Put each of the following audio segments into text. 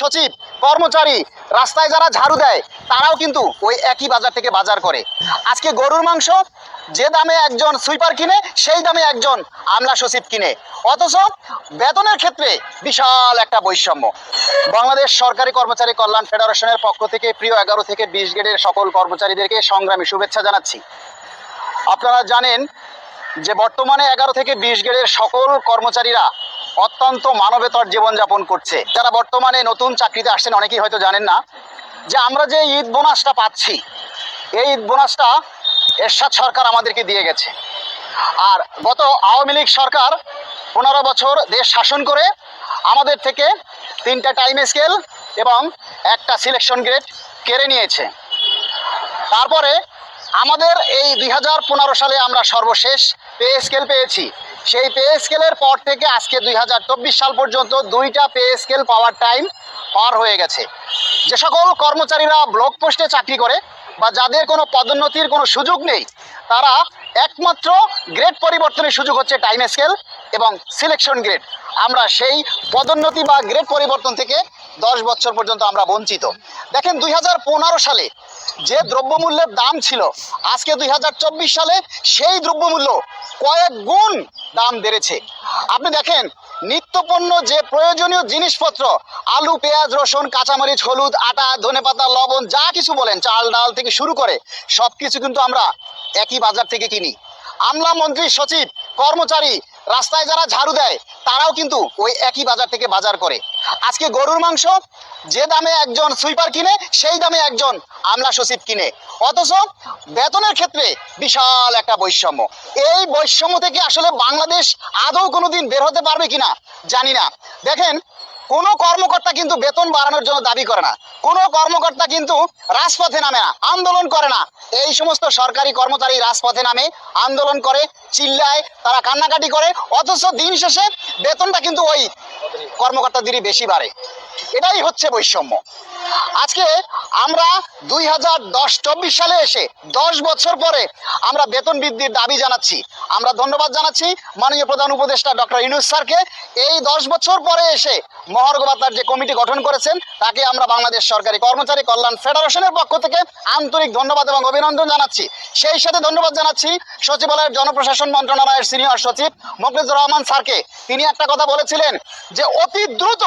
সচিব, কর্মচারী, রাস্তায় যারা ঝাড়ু দেয়, তারাও কিন্তু ওই একই বাজার থেকে বাজার করে। আজকে গরুর মাংস, যে দামে একজন সুইপার কিনে, সেই দামে একজন আমলা সচিব কিনে। অথচ বেতনের ক্ষেত্রে বিশাল একটা বৈষম্য। বাংলাদেশ সরকারি কর্মচারী কল্যাণ ফেডারেশনের পক্ষ থেকে প্রিয় এগারো থেকে বিশ গ্রেডের সকল কর্মচারীদেরকে সংগ্রামী শুভেচ্ছা জানাচ্ছি। আপনারা জানেন যে বর্তমানে এগারো থেকে বিশ গ্রেডের সকল কর্মচারীরা অত্যন্ত মানবেতর জীবনযাপন করছে। যারা বর্তমানে নতুন চাকরিতে আসছেন, অনেকেই হয়তো জানেন না যে আমরা যে ঈদ বোনাসটা পাচ্ছি, এই ঈদ বোনাসটা এরশাদ সরকার আমাদেরকে দিয়ে গেছে। আর গত আওয়ামী লীগ সরকার পনেরো বছর দেশ শাসন করে আমাদের থেকে তিনটা টাইম স্কেল এবং একটা সিলেকশন গ্রেড কেড়ে নিয়েছে। তারপরে আমাদের এই দুই হাজার পনেরো সালে আমরা সর্বশেষ পে স্কেল পেয়েছি। সেই পে স্কেলের পর থেকে আজকে দুই হাজার চব্বিশ সাল পর্যন্ত দুইটা পে স্কেল পাওয়ার টাইম পার হয়ে গেছে। যে সকল কর্মচারীরা ব্লক পোস্টে চাকরি করে বা যাদের কোনো পদোন্নতির কোনো সুযোগ নেই, তারা একমাত্র গ্রেড পরিবর্তনের সুযোগ হচ্ছে টাইম স্কেল এবং সিলেকশন গ্রেড আমরা সেই পদোন্নতি বা গ্রেড পরিবর্তন থেকে দশ বছর পর্যন্ত আমরা বঞ্চিত। দেখেন দুই হাজার পনেরো সালে যে দ্রব্যমূল্যের দাম ছিল, আজকে দুই হাজার চব্বিশ সালে সেই দ্রব্যমূল্য কয়েক গুণ দাম বেড়েছে। আপনি দেখেন, নিত্যপণ্য যে প্রয়োজনীয় জিনিসপত্র, আলু, পেঁয়াজ, রসুন, কাঁচামরিচ, হলুদ, আটা, ধনেপাতা, লবণ, যা কিছু বলেন, চাল, ডাল থেকে শুরু করে সব কিছু কিন্তু আমরা একই বাজার থেকে কিনি। আমলা মন্ত্রী সচিব, কর্মচারী রাস্তায় যারা ঝাড়ু দেয়, তারাও কিন্তু ওই একই বাজার থেকে বাজার করে। আজকে গরুর মাংস, যে দামে একজন সুইপার কিনে, সেই দামে একজন আমলা সচিব কিনে। অথচ বেতনের ক্ষেত্রে বিশাল একটা বৈষম্য। এই বৈষম্য থেকে আসলে বাংলাদেশ আদৌ কোনোদিন বের হতে পারবে কিনা, জানি না। দেখেন কোনো কর্মকর্তা কিন্তু বেতন বাড়ানোর জন্য দাবি করে না। কোনো কর্মকর্তা কিন্তু রাজপথে নামে না, আন্দোলন করে না। এই সমস্ত সরকারি কর্মচারী রাজপথে নামে, আন্দোলন করে, চিল্লায়, তারা কান্নাকাটি করে, অথচ দিন শেষে বেতনটা কিন্তু ওই কর্মকর্তাদেরই বেশি বাড়ে। এটাই হচ্ছে বৈষম্য। আজকে আমরা দুই হাজার দশ চব্বিশ সালে এসে দশ বছর পরে আমরা বেতন বৃদ্ধির দাবি জানাচ্ছি। আমরা ধন্যবাদ জানাচ্ছি মাননীয় প্রধান উপদেষ্টা ডক্টর ইনুস স্যারকে। এই দশ বছর পরে এসে মহার্ঘ ভাতার যে কমিটি গঠন করেছেন, তাকে আমরা বাংলাদেশ সরকারি কর্মচারী কল্যাণ ফেডারেশনের পক্ষ থেকে আন্তরিক ধন্যবাদ এবং অভিনন্দন জানাচ্ছি। সেই সাথে ধন্যবাদ জানাচ্ছি সচিবালয়ের জনপ্রশাসন মন্ত্রণালয়ের সিনিয়র সচিব মকলিজুর রহমান স্যারকে। তিনি একটা কথা বলেছিলেন যে অতি দ্রুত,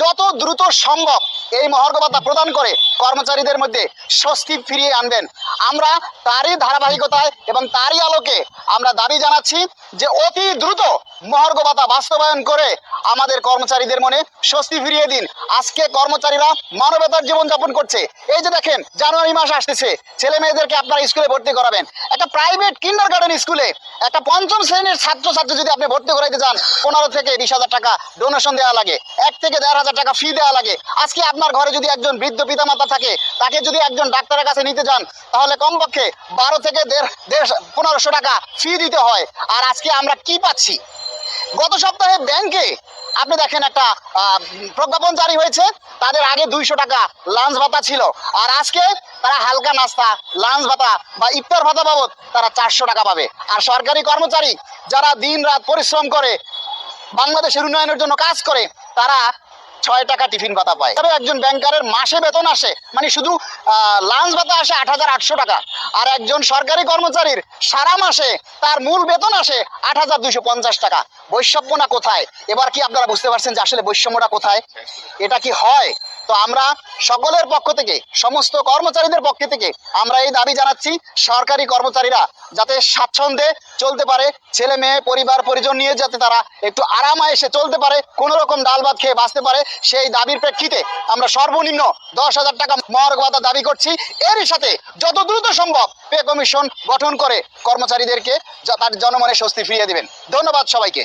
যত দ্রুত সম্ভব এই মহার্ঘ প্রদান করে কর্মচারীদের মধ্যে স্বস্তি ফিরিয়ে আনবেন। আমরা তারই ধারাবাহিকতায় এবং তারই আলোকে আমরা দাবি জানাচ্ছি যে অতি দ্রুত মহার্ঘ বাস্তবায়ন করে আমাদের কর্মচারীদের মনে স্বস্তি ফিরিয়ে দিন। আজকে কর্মচারীরা মানবতার জীবনযাপন করছে। এই যে দেখেন, জানুয়ারি মাস আসতেছে। ছেলে মেয়েদেরকে আপনারা স্কুলে ভর্তি করাবেন। একটা প্রাইভেট কিন্ডার গার্ডেন স্কুলে একটা পঞ্চম শ্রেণির ছাত্রছাত্রী যদি আপনি ভর্তি করাইতে যান পনেরো থেকে বিশ হাজার টাকা ডোনেশন দেওয়া লাগে। এক থেকে দেড় হাজার টাকা ফি দেওয়া লাগে। আজকে আপনার ঘরে যদি একজন বৃদ্ধ পিতামাতা থাকে, তাকে যদি একজন ডাক্তারের কাছে নিতে যান, তাহলে কমপক্ষে বারো থেকে দেড় দেড় পনেরোশো টাকা ফি দিতে হয়। আর আজকে আমরা কি পাচ্ছি? গত সপ্তাহে ব্যাংকে আপনি দেখেন একটা প্রজ্ঞাপন জারি হয়েছে। তাদের আগে দুইশো টাকা লাঞ্চ ভাতা ছিল। আর আজকে তারা হালকা নাস্তা, লাঞ্চ ভাতা বা ইফতার ভাতা বাবদ তারা চারশো টাকা পাবে। আর সরকারি কর্মচারী যারা দিন রাত পরিশ্রম করে, বাংলাদেশের উন্নয়নের জন্য কাজ করে, তারা ছয় টাকা টিফিন ভাতা পায়। তবে একজন ব্যাংকারের মাসে বেতন আসে মানে শুধু লাঞ্চ ভাতা আসে আট হাজার আটশো টাকা। আর একজন সরকারি কর্মচারীর সারা মাসে তার মূল বেতন আসে আট হাজার দুইশো পঞ্চাশ টাকা। বৈষম্যটা কোথায়? এবার কি আপনারা বুঝতে পারছেন যে আসলে বৈষম্যটা কোথায়? এটা কি হয়? তো আমরা সকলের পক্ষ থেকে, সমস্ত কর্মচারীদের পক্ষ থেকে আমরা এই দাবি জানাচ্ছি, সরকারি কর্মচারীরা যাতে স্বাচ্ছন্দ্যে চলতে পারে, ছেলে মেয়ে, পরিবার, পরিজন নিয়ে যাতে তারা একটু আরামায়েসে চলতে পারে, কোনো রকম ডাল ভাত খেয়ে বাঁচতে পারে সেই দাবির প্রেক্ষিতে আমরা সর্বনিম্ন দশ হাজার টাকা মহার্ঘ ভাতা দাবি করছি। এরই সাথে যত দ্রুত সম্ভব পে কমিশন গঠন করে কর্মচারীদেরকে তার জনমনে স্বস্তি ফিরিয়ে দেবেন। ধন্যবাদ সবাইকে।